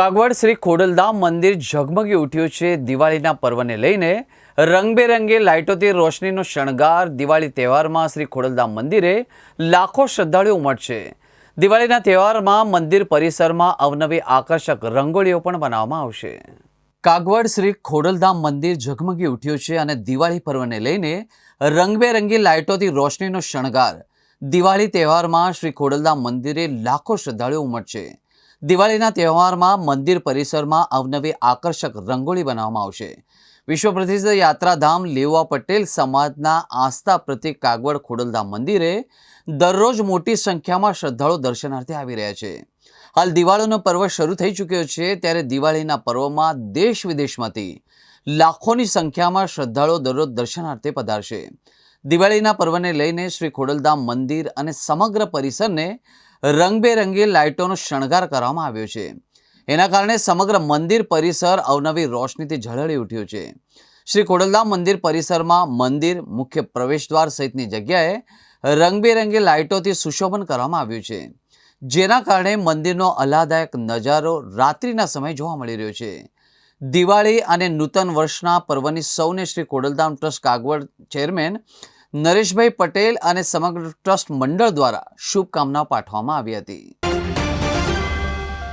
કાગવડ શ્રી ખોડલધામ મંદિર ઝગમગી ઉઠ્યું છે. દિવાળીના પર્વને લઈને રંગબેરંગી લાઇટોથી રોશનીનો શણગાર દિવાળી તહેવારમાં શ્રી ખોડલધામ મંદિરે લાખો શ્રદ્ધાળુઓ ઉમટશે. દિવાળીના તહેવારમાં મંદિર પરિસરમાં અવનવી આકર્ષક રંગોળીઓ પણ બનાવવામાં આવશે. કાગવડ શ્રી ખોડલધામ મંદિર ઝગમગી ઉઠ્યું છે અને દિવાળી પર્વને લઈને રંગબેરંગી લાઇટોથી રોશનીનો શણગાર દિવાળી તહેવારમાં શ્રી ખોડલધામ મંદિરે લાખો શ્રદ્ધાળુઓ ઉમટશે. દિવાળીના તહેવારમાં મંદિર પરિસરમાં અવનવી આકર્ષક રંગોળી બનાવવામાં આવશે. વિશ્વ યાત્રાધામ લેવા પટેલ સમાજના આસ્થા પ્રતિક કાગવડ ખોડલધામ મંદિરે દરરોજ મોટી સંખ્યામાં શ્રદ્ધાળુ દર્શનાર્થે આવી રહ્યા છે. હાલ દિવાળીનો પર્વ શરૂ થઈ ચૂક્યો છે ત્યારે દિવાળીના પર્વમાં દેશ વિદેશમાંથી લાખોની સંખ્યામાં શ્રદ્ધાળુઓ દરરોજ દર્શનાર્થે પધારશે. દિવાળીના પર્વને લઈને શ્રી ખોડલધામ મંદિર અને સમગ્ર પરિસરને રંગબેરંગી લાઇટોનો શણગાર કરવામાં આવ્યો છે. એના કારણે સમગ્ર મંદિર પરિસર અવનવી રોશનીથી ઝળહળી ઉઠ્યું છે. શ્રી ખોડલધામ મંદિર પરિસરમાં મંદિર, મુખ્ય પ્રવેશદ્વાર સહિતની જગ્યાએ રંગબેરંગી લાઇટોથી સુશોભન કરવામાં આવ્યું છે. જેના કારણે મંદિરનો આહ્લાદાયક નજારો રાત્રિના સમયે જોવા મળી રહ્યો છે. દિવાળી અને નૂતન વર્ષના પર્વની સૌને શ્રી ખોડલધામ ટ્રસ્ટ કાગવડ ચેરમેન નરેશભાઈ પટેલ અને સમગ્ર ટ્રસ્ટ મંડળ દ્વારા શુભકામના પાઠવવામાં આવી હતી.